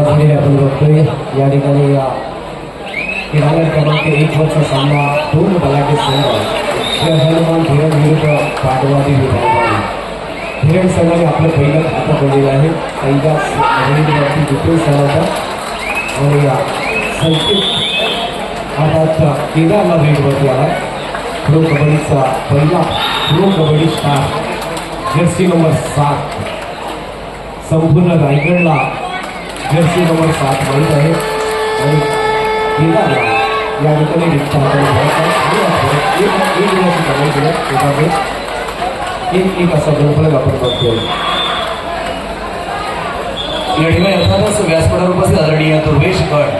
सामना झालेला आपण बघतोय. या ठिकाणी या किराणा क्रमांक एक वरचा सामना दोन बलाटे संघ. श्री हनुमान धीरण विरुद्ध पाटवादी विभाग धीरण संघाने आपलं पहिलं खातं पडलेलं आहे. पहिल्या महिन्यावरती दुसरे सणाचा आणि या संकेत आता केदारला भेटवरती आला. प्रो कबड्डीचा पहिला pro kabaddi star jersey number सात. संपूर्ण रायगडला जर्सी नंबर सात माहीत आहे. आणि केदारला या ठिकाणी रिक्षा एक एक असा गणफलक आपण बघतोय. या ठिकाणी अर्थातच व्यासपीठावर उपस्थित आदरणीय दुर्वेश गड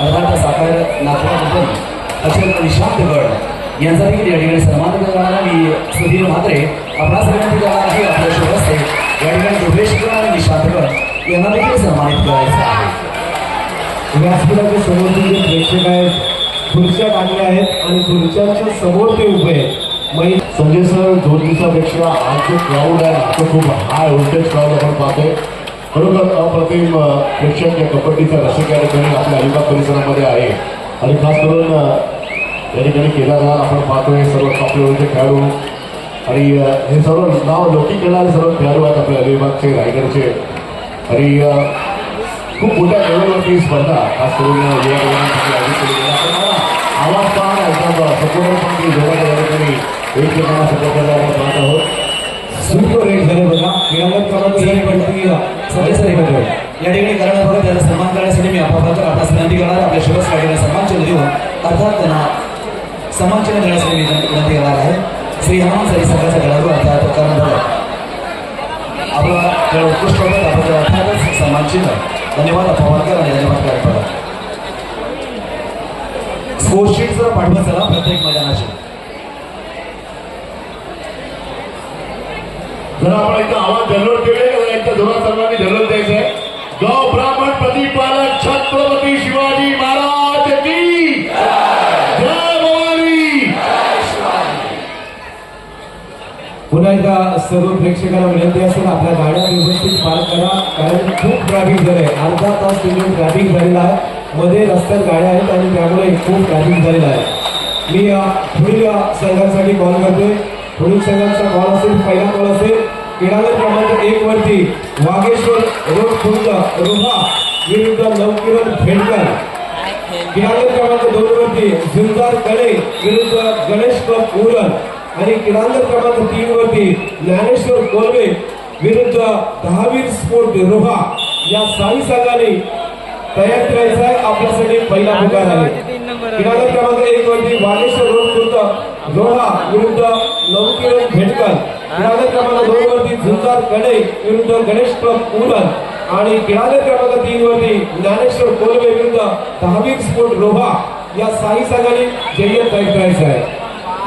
अर्थात साखर नागपूर अक्षर निशांत गड यांचा देखील या ठिकाणी सन्मान करणारा मी सुधीर म्हात्रे आपणास विनंती करणार आहे आपल्या शुभ हस्ते या ठिकाणी यांना देखील सन्मानित करायचं आहे व्यासपीठाच्या समोरचे जे प्रेक्षक आहेत खुर्च्या टाकल्या आहेत आणि खुर्च्यांच्या समोर ते उभे आहेत मग संजय सर दोन दिवसापेक्षा आज जो क्राऊड आहे तो खूप हाय व्होल्टेज क्राऊड आपण पाहतोय खरोखर अप्रतिम प्रेक्षक या कबड्डीचा रसिक या ठिकाणी आपल्या अलिबाग परिसरामध्ये आहे आणि खास करून या ठिकाणी केदारनाथ आपण पाहतोय सर्व टॉप खेळाडू आणि हे सर्व नाव लोकी खेळणारे सर्व खेळाडू आहेत आपल्या अलिबागचे रायगडचे आणि खूप मोठ्या लेवलवरती ही स्पर्धा खास करून युवा मुलांसाठी आयोजित केली गेली आपण मला आवाज पाहा ना एकदम सपोर्टरपणे या ठिकाणी एकमेकांना सपोर्ट आपण पाहत आहोत. सुपर रेट झाले बघा. किराणा क्रमांक एक वरती सगळे एकत्र या ठिकाणी कारण बघा त्याला सन्मान करण्यासाठी मी आपापला आपणास विनंती करणार आहे. आपल्या शिवस पाटील सन्मान चिन्ह देऊन अर्थात त्यांना सन्मान चिन्ह देण्यासाठी मी विनंती करणार आहे. श्री हनुमान सरी संघाचा खेळाडू अर्थात करण भगत आपला खेळ उत्कृष्ट होता अर्थातच सन्मान चिन्ह धन्यवाद पवारकर आणि धन्यवाद गायकवाड स्कोरशीट जर पाठवत चला प्रत्येक मैदानाची. जर आपण एकदा आवाज जल्लोष केले तर एकदा जोरात सर्वांनी जल्लोष द्यायचा आहे गौ ब्राह्मण प्रतिपालक छत्रपती पुन्हा एकदा सर्व प्रेक्षकांना विनंती असेल आपल्या गाड्या व्यवस्थित पार्क करा. कारण खूप ट्रॅफिक झालंय. अर्धा तास तुम्ही ट्रॅफिक झालेला आहे. मध्ये रस्त्यात गाड्या आहेत आणि त्यामुळे खूप ट्रॅफिक झालेला आहे. मी पुढील संघासाठी कॉल करतोय. पुढील संघाचा कॉल असेल पहिला कॉल असेल किराणा क्रमांक एक वरती वागेश्वर रोड खुर्द रोहा विरुद्ध नवकिरण भेटकर. किराणा क्रमांक दोन वरती झुंजार कळे विरुद्ध गणेश क्लब उरण. आणि किराणा क्रमांक तीन वरती ज्ञानेश्वर कोलवे विरुद्ध दहावीर स्पोर्ट रोहा या साई संघाने तयार करायचा आहे. आपल्यासाठी पहिला पुकार आहे. किराणा क्रमांक एक वरती वागेश्वर रोड विरुद्ध रोहा विरुद्ध नवकिरण भेटकर. किराणा क्रमांक दोन वरती झुंजार कळे विरुद्ध गणेश क्लब उरण आणि किराणा क्रमांक तीन वरती ज्ञानेश्वर कोलवे विरुद्ध दहावीर स्पोर्ट रोहा या साई संघाने जय्यत तयार करायचं आहे.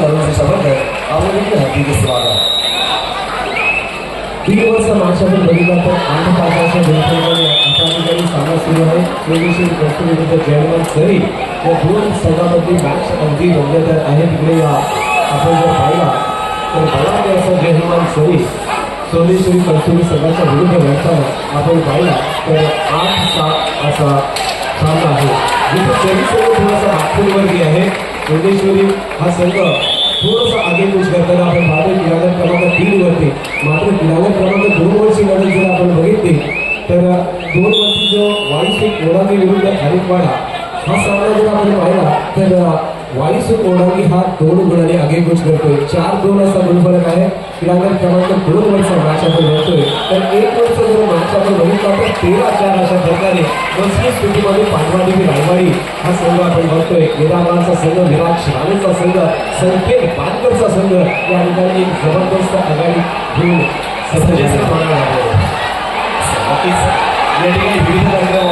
आपलं तीन वर्ष बघितला तर आठ तासाच्या अशा ठिकाणी सामना सुरू आहे. जयवंत सरी या दोन संघामध्ये मॅच अगदी रंगत आहे तिकडे या आपण जर पाहिला तर बलाढ्य असं जयहनुमान सरी सोमेश्वरी कळसुरी संघाच्या विरुद्ध लढताना आपण पाहिला तर आठ सात असा सामना आहे. जिथे चोवीस थोडासा नागपूरवरती आहे. योगेश्वरी हा संघ थोडासा आगेकूच करताना आपण पाहतो क्रीडागत क्रमांक तीन वरती. मात्र क्रीडागत क्रमांक दोन वरची लढत जर आपण बघितली तर दोन वरती जो वाईस एक कोडागी विरुद्ध खारीकवाडा हा सामना जर आपण पाहिला तर वाईस कोडागी हा दोन गुणाने आगेकूच करतोय. चार दोन असा गुणफलक आहे क्रीडागत क्रमांक दोन वरचा मॅच आपण तर एक वर्ष जर मॅच आपण बघितला तर तेरा चार अशा प्रकारे मजबूत स्थितीमध्ये पाटवाडी रायवाडी. हा संघ आपण बघतोय. निरामाचा संघ विराट श्रावणचा संघ संकेत पानकरचा संघ. या ठिकाणी एक जबरदस्त आघाडी घेऊन. नक्कीच. या ठिकाणी विविध कार्यक्रम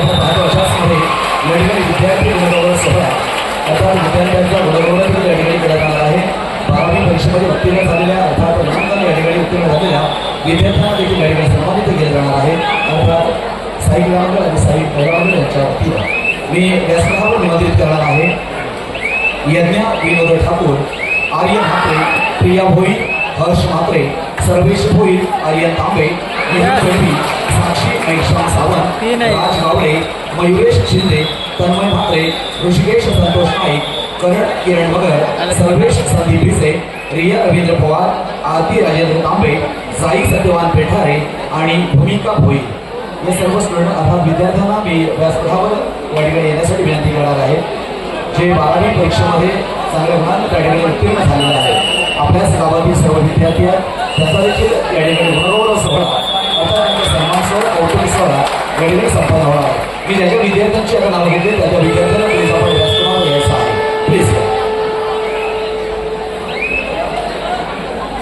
परीक्षेमध्ये उत्तीर्ण झालेल्या अर्थात नामांकन या ठिकाणी उत्तीर्ण झालेल्या विद्यार्थ्यांना देखील या ठिकाणी सन्मानित केले जाणार आहे. अर्थात साई ग्रामकर आणि साई प्रग्रामकर यांच्या वतीनं मी व्यासपीठावर निमंत्रित करणार आहे. यज्ञ विनोद ठाकूर आर्यन म्हात्रे प्रिया भोई हर्ष म्हात्रे सर्वेश भोई आर्यन तांबे नितीन चौधरी साक्षी ऐशाम सावंत राज गावडे मयुरेश शिंदे तन्मय म्हात्रे ऋषिकेश संतोष नाईक करण किरण मगर सर्वेश संदीप भिसे रिया रवींद्र पवार आरती राजेंद्र तांबे साई सत्यवान पेठारे आणि भूमिका भोई. या सर्व स्टुडंट अर्थात विद्यार्थ्यांना मी व्यासपीठावर या ठिकाणी येण्यासाठी विनंती करणार आहे. जे बारावी परीक्षेमध्ये चांगल्या गुणांनी त्या ठिकाणी उत्तीर्ण झालेले आहेत आपल्याच गावातील सर्व विद्यार्थी आहेत. त्याचा देखील या ठिकाणी गुणगौरव सोहळा अर्थात सन्मान सोहळा कौटुंबिक सोहळा या ठिकाणी संपन्न होणार मी ज्याच्या विद्यार्थ्यांची आता नावं घेतली त्याच्या विद्यार्थ्यांना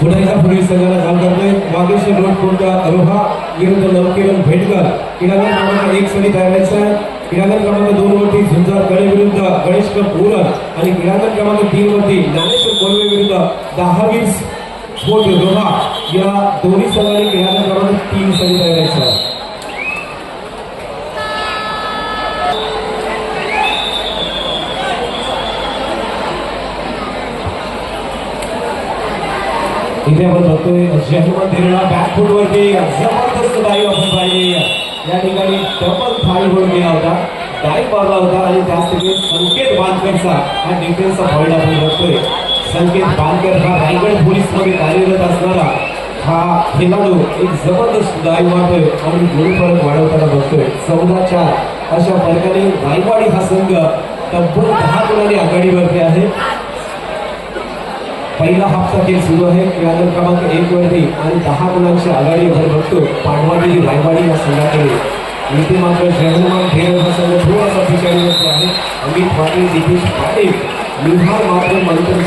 पुण्याच्या एकदा पुढील संघाला काल करतोय वागेश्वर रोड कोणता अरोहा विरुद्ध नवकिरण भेटकर. क्रीडागत क्रमांक एक साठी तयार आहे. क्रीडागत क्रमांक दोन वरती झुंजार गळे विरुद्ध गणेश पूरन आणि क्रीडागत क्रमांक तीन वरती ज्ञानेश्वर कोलवे विरुद्ध दहावीर स्फोट रोहा. या दोन्ही संघाने क्रीडागत क्रमांक तीन साठी तयार आहे. इथे आपण बघतोय जयमन धीरला बॅकफूट वरती. जबरदस्त डाईव्ह आपण पाहिली. या ठिकाणी डबल फाईल होऊन गेला होता. डाईव्ह मारला होता आणि त्याच ठिकाणी संकेत बांधकरचा हा डिफेन्सचा पॉईंट आपण बघतोय. संकेत बांधकर हा रायगड पोलीसमध्ये कार्यरत असणारा हा खेळाडू एक जबरदस्त डाईव्ह मारतोय आणि गोल फरक वाढवताना बघतोय. चौदा चार. अशा प्रकारे रायवाडी हा संघ तब्बल दहा गुणांनी आघाडीवरती आहे. पहिला हप्ता खेळ सुरू आहे. क्रीडागत क्रमांक एक वरती आणि दहा गुणांची आघाडी भर बघतो. पांडवाडी रायवाडी या संघाकडे. इथे मात्र जगन्नाथ खेळ हा संघ थोडासा ठिकाणी आहे. अमित पाटील नितीश पाटील निहार मात्र मंथन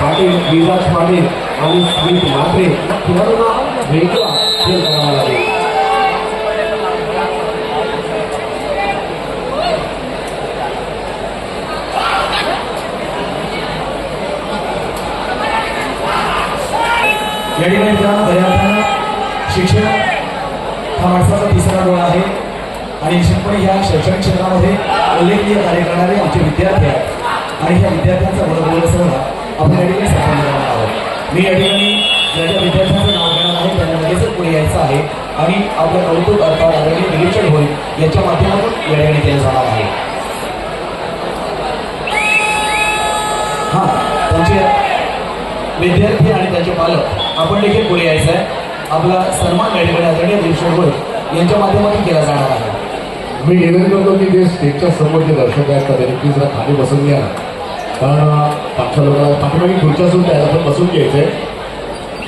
पाटील विराज पाटील आणि स्मित मात्रे. खेळाडूंना वेगळा या ठिकाणी मित्रांनो खऱ्या अर्थानं शिक्षण हा माणसाचा तिसरा डोळा आहे. आणि निश्चितपणे या शैक्षणिक क्षेत्रामध्ये उल्लेखनीय कार्य करणारे आमचे विद्यार्थी आहेत. आणि ह्या विद्यार्थ्यांचा बरोबर सोहळा आपण या ठिकाणी संपन्न करणार आहोत. मी या ठिकाणी ज्या विद्यार्थ्यांचं नाव घेणार आहे त्यांना लगेचच पुढे यायचं आहे. आणि आपलं कौतुक अर्थात आदरणीय निरीक्षण होईल याच्या माध्यमातून या ठिकाणी केलं जाणार आहे. हां त्यांचे विद्यार्थी आणि त्यांचे पालक आपण देखील पुढे यायचं आहे आपला सन्मान गाडीकडे आदरणीय निरीक्षण होईल यांच्या माध्यमातून केला जाणार आहे. मी निवेदन करतो की जे स्टेजच्या समोर जे दर्शक आहेत का त्यांनी प्लीज जरा खाली बसून घ्या. कारण पाठच्या लोकांना पाठीमागे खुर्च्या सुद्धा आहेत आपण बसून घ्यायचे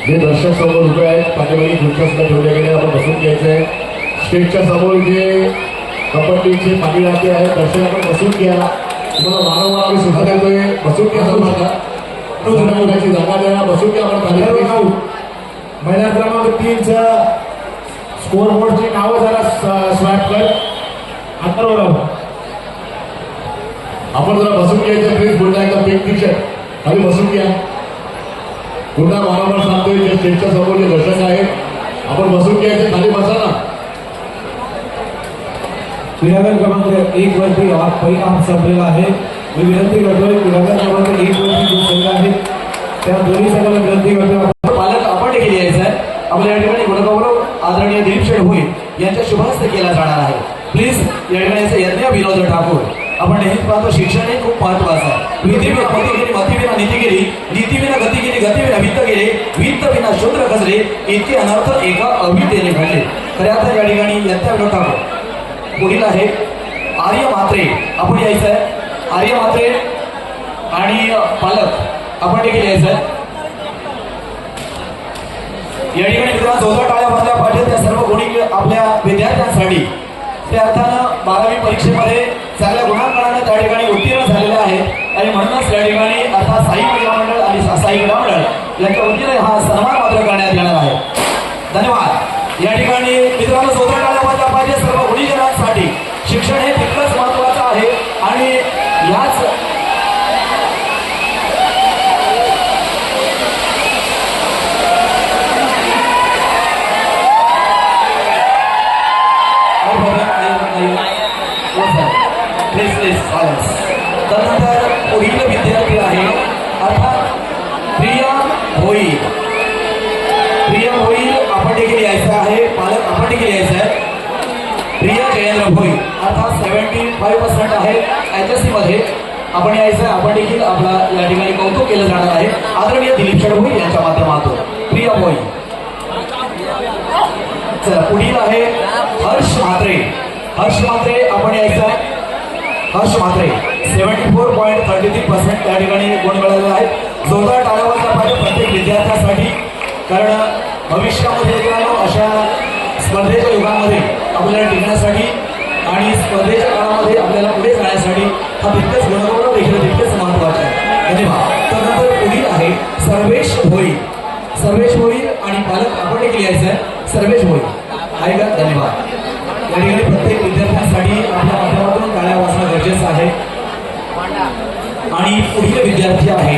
जे दर्शक समोर उभे आहेत पाठीमागे खुर्च्या सुद्धा ठेवल्या गेल्या आपण बसून घ्यायचं आहे स्टेजच्या समोर जे कबड्डीचे पाणी राहते आहेत दर्शक आपण बसून घ्या. तुम्हाला वारंवार आम्ही सुद्धा देतोय. बसून घ्या सर्वांना होण्याची जागा द्या बसून घ्या आपण नाव महिला क्रमांक तीनचं स्कोर बोर्डची नावं जरा स्वॅप कर. अथर्व राव आपण जरा बसून घ्यायचं प्लीज पुन्हा एकदा पिंक टी शर्ट खाली बसून घ्या. पुन्हा वारंवार सांगतोय जे स्टेजच्या समोर जे दर्शक आहेत. आपण बसून घ्यायचे खाली बसा ना. क्रीडागत क्रमांक एक वरती पहिला संपलेला आहे. मी विनंती करतोय क्रीडागत क्रमांक एक वरती जो संघ आहे. त्या दोन्ही संघाला विनंती करतोय पालक आपण देखील यायचं आहे. आपल्या या ठिकाणी गुणगौरव यांच्या शुभास्त केला जाणार आहे. प्लीज या ठिकाणी यज्ञ विनोद ठाकूर. आपण नेहमीच पाहतो शिक्षण हे खूप महत्वाचं आहे. विधिविना मती गेली मतीविना नीती गेली नीतीविना गती गेली गतीविना वित्त गेले वित्त विना शूद्र खचले इतके अनर्थ एका अभितेने घडले. खऱ्या आता या ठिकाणी यज्ञ विनोद ठाकूर. पुढील आहे आर्य मात्रे आपण यायचं आहे. आर्य म्हात्रे आणि पालक. आपण देखील यायचं या ठिकाणी मित्रांनो जोरदार टाळ्या वाजल्या पाहिजे त्या सर्व गुणी आपल्या विद्यार्थ्यांसाठी. त्या अर्थानं बारावी परीक्षेमध्ये चांगल्या गुणांकनानं त्या ठिकाणी उत्तीर्ण झालेलं आहेत आणि म्हणूनच या ठिकाणी अर्थात साई क्रीडा मंडळ आणि साई क्रीडा मंडळ यांच्या वतीने हा सन्मान मात्र करण्यात येणार आहे. धन्यवाद. सायन्स त्यानंतर पुढील विद्यार्थी आहे. अर्थात प्रिया होईल प्रिया होईल आपण देखील यायचं आहे. पालक आपण देखील यायचं आहे. प्रिया जयेंद्र भोई. अर्थात सेव्हन्टी फाईव्ह पर्सेंट आहे एच एसमध्ये. आपण यायचं आहे. आपण देखील आपला या ठिकाणी कौतुक केलं जाणार आहे. आदरणीय दिलीप शेड भोई यांच्या माध्यमातून. प्रिया भोई. चला पुढील आहे हर्ष म्हात्रे. हर्ष म्हात्रे आपण यायचं आहे. Harsh Mhatre seventy four point thirty three percent त्या ठिकाणी गुण मिळालेला आहे. जोरदार टाळावाचा पाहिजे प्रत्येक विद्यार्थ्यासाठी कारण भविष्यामध्ये मित्रांनो अशा स्पर्धेच्या युगामध्ये आपल्याला टिकण्यासाठी आणि स्पर्धेच्या काळामध्ये आपल्याला पुढे जाण्यासाठी हा तितकंच गुणगौरव देखील तितकेच महत्त्वाचे आहे. धन्यवाद. त्यानंतर पुढील आहे सर्वेश भोई. सर्वेश भोई आणि पालक आपण देखील यायचं आहे. सर्वेश भोई. आहे का? धन्यवाद. या ठिकाणी प्रत्येक विद्यार्थ्यांसाठी आपल्या गरजेचं आहे आणि पुढील विद्यार्थी आहे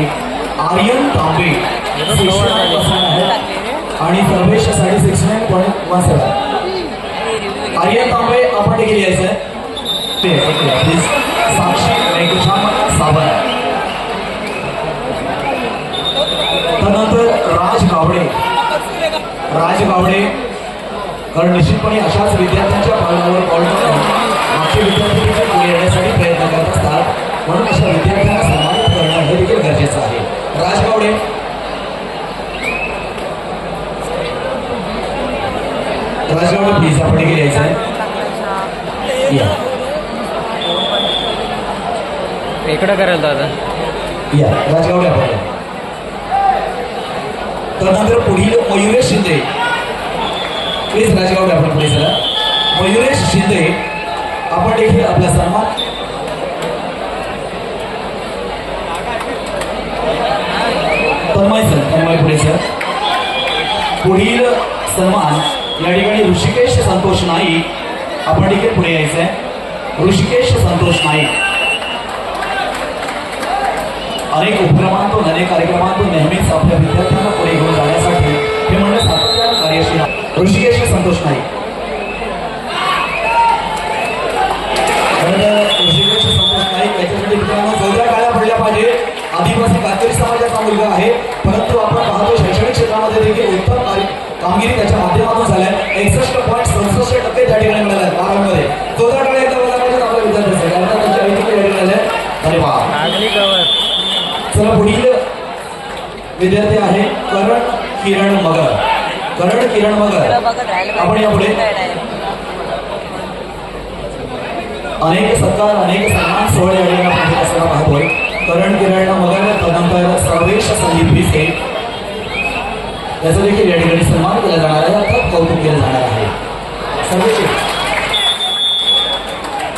आर्यन तांबे. 69% आहे. आणि सर्वेश साडे six nine point one seven Aryan Tambe आपण देखील यायचं आहे ते साक्षी वेंकटराम सावंत. त्यानंतर राज गावडे. राज गावडे कारण निश्चितपणे अशाच विद्यार्थ्यांच्या पालनावर कॉल टाकून मागचे विद्यार्थी आहे राज गावडे राज गावडे प्लीज आपण देखील यायचं. आहे या. इकडं करायला दादा. या. राजगावडे आपण. त्यानंतर पुढील मयुरेश शिंदे. प्लीज राजगावडे आपण पुढे चला. मयुरेश शिंदे आपण देखील आपला सन्मान तन्मय सर तन्मय पुढे सर पुढील सन्मान या ठिकाणी ऋषिकेश संतोष नाईक. आपण देखील पुढे यायचं आहे ऋषिकेश संतोष नाईक. अनेक उपक्रमांतून अनेक कार्यक्रमांतून नेहमीच आपल्या विद्यार्थ्यांना पुढे घेऊन जाण्यासाठी हे म्हणणं सातत्यानं कार्यशील. ऋषिकेश संतोष नाईक. कामगिरी त्याच्या माध्यमातून झाल्या. एकसष्ट पॉईंट सदुसष्ट टक्के त्या ठिकाणी मिळाल्या बारावीमध्ये जोरदार टाळ्या एकदा कारण त्यांच्या देखील या ठिकाणी आल्या. धन्यवाद लागली कवर. चला पुढील विद्यार्थी आहे करण किरण मगर. करण किरण मगर. आपण यापुढे अनेक सत्कार अनेक सन्मान सोहळे या ठिकाणी आपण घेत असताना पाहतोय करण किरण मगर तदनंतर सर्वेश संदीप भिसे त्याचा देखील या ठिकाणी सन्मान केला जाणार आहे अर्थात कौतुक केलं जाणार आहे. सर्वेश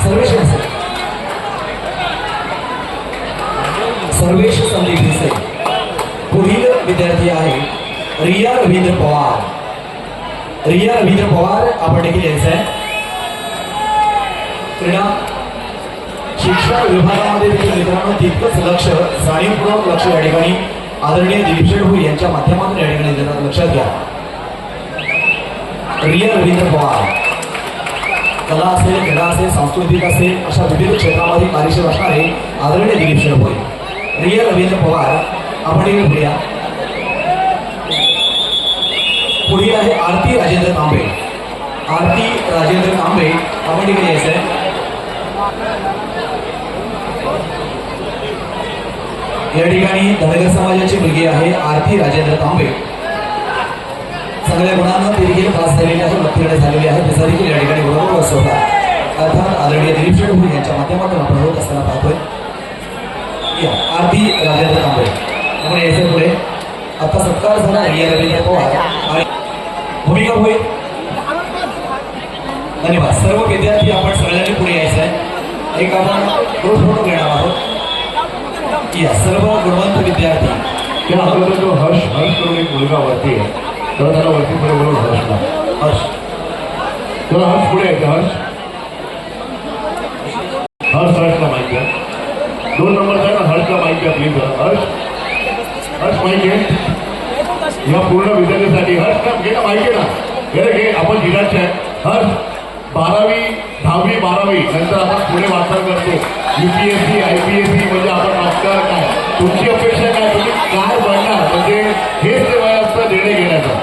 सर्वेश असेल. सर्वेश संदीप भिसे पुढील विद्यार्थी आहे रिया रवींद्र पवार. रिया रवींद्र पवार आपण देखील यायचं आहे क्रीडा शिक्षण विभागामध्ये देखील मित्रांनो तितकंच लक्ष जाणीवपूर्वक लक्ष या ठिकाणी आदरणीय दिलीप शेडभू यांच्या माध्यमातून या ठिकाणी देतात लक्षात घ्या. रिया रवींद्र पवार. कला असेल क्रीडा असेल सांस्कृतिक असेल अशा विविध क्षेत्रामध्ये कार्यशील असणारे आदरणीय दिलीप शेडभोई रिया रवींद्र पवार आपण देखील पुढे या. पुढील आहे आरती राजेंद्र तांबे. आरती राजेंद्र तांबे आपण तिकडे यायचं आहे या ठिकाणी धनगर समाजाची मुलगी आहे आरती राजेंद्र तांबे. चांगल्या गुणांना ती देखील पास झालेली आहे उत्तीर्ण झालेली आहे. त्याचा देखील या ठिकाणी बरोबर होता अर्थात आदरणीय दिलीप शेडू यांच्या माध्यमातून आपण होत असताना पाहतोय. या आरती राजेंद्र तांबे. आपण यायचं पुढे. आता सत्कार झाला या रवींद्र पवार. आणि भूमिका होईल. धन्यवाद. सर्व विद्यार्थी आपण सगळ्यांनी पुढे यायचं आहे एक आपण ग्रुप फोटो घेणार आहोत. या सर्व गुणवंत विद्यार्थी त्या अगोदर जो हर्ष हर्ष करून एक मुलगा वरती आहे. तर त्याला वरती पुढे बोलून हर्षला हर्ष. तर हर्ष पुढे आहे हर्ष. हर्ष हर्षला माहिती आहे. दोन नंबर आहे ना हर्षला माहिती आहे प्लीज हर्ष. हर्ष माहिती आहे. या पूर्ण विद्यार्थ्यासाठी हर्ष ना घे ना माहिती आहे ना. घे आपण आहे. हर्ष. बारावी दहावी बारावी नंतर आपण पुढे वाटचाल करतो. UPSC I P S C म्हणजे आपण डॉक्टर काय? तुमची अपेक्षा काय? तुम्ही काय बनणार? म्हणजे हेच ते वय असतं निर्णय घेण्याचं.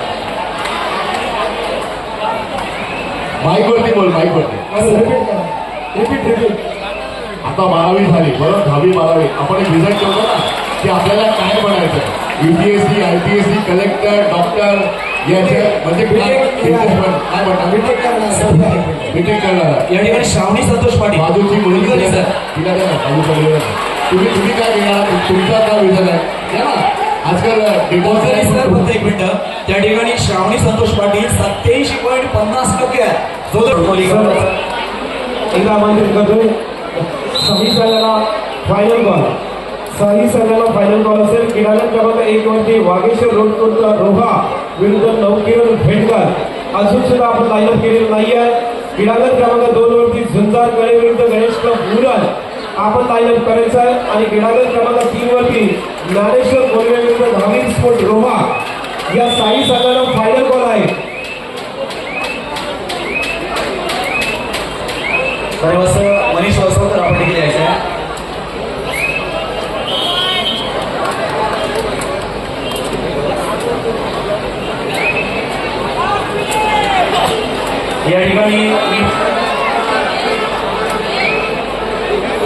माईकवरती बोल माईकवरती. आता बारावी झाली बरं दहावी बारावी. आपण एक रिझल्ट ठेवतो ना की आपल्याला काय बनायचं UPSC I P S C collector doctor म्हणजे या ठिकाणी श्रावणी संतोष पाटील. बाजूची मुलगी सर. तिला. तुम्ही तुम्ही काय घेणार? तुमचा काय विजन आहे? आजकाल कुलकर्णी सर डिपॉझिट फक्त एक मिनिट. त्या ठिकाणी श्रावणी संतोष पाटील सत्याऐंशी पॉईंट पन्नास टक्के आहे. जो तो एकदा आमंत्रित सही संघाला फायनल कॉल सही संघाला फायनल बॉल असेल. किराणा क्रमांक एक वरती वागेश्वर रोड रोहा. विरुद्ध नवकिरण भेटकर अजून सुद्धा आपण लाईनअप केलेलं नाही आहे किराणा क्रमांक दोन वरती झुंजार गळे विरुद्ध गणेश क्लब आपण लाईनअप करायचं आहे. आणि किराणा क्रमांक तीन वरती ज्ञानेश्वर गोलवे विरुद्ध धामीर स्पोर्ट रोहा. या साई संघाला फायनल बॉल आहे सर्वस्व मनीष वसवकर आपण देखील यायचं आहे या ठिकाणी मी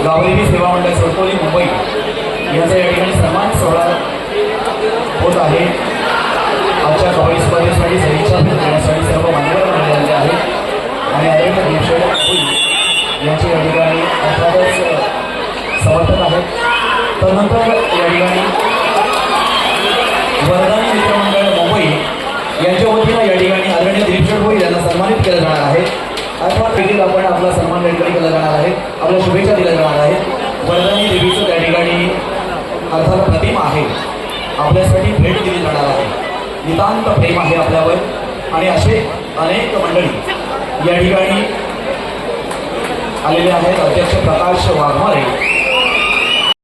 गावलेली सेवा मंडळ सोडकोली मुंबई यांचा या ठिकाणी सन्मान सोहळा होत आहे. आजच्या कबड्डी स्पर्धेसाठी सदिच्छा भेट देण्यासाठी सर्व मान्यवर मंडळांचे आहेत आणि आदरणीय दिवशेड यांचे या ठिकाणी अर्थातच समर्थक आहेत. तदनंतर या ठिकाणी वरदानी मित्रमंडळ मुंबई यांच्या वतीनं या ठिकाणी आदरणीय दिलीप शेठ यांना सन्मानित केलं जाणार आहे. अर्थात देखील आपण आपला सन्मान या ठिकाणी केला जाणार आहे. आपल्या शुभेच्छा दिल्या जाणार आहेत. वरदानी देवीचं अर्थात प्रतिमा आहे. आपल्यासाठी भेट दिली जाणार आहे. नितांत प्रेम आहे आपल्यावर. आणि असे अनेक मंडळी या ठिकाणी आलेले आहेत. अध्यक्ष प्रकाश वाघमारे.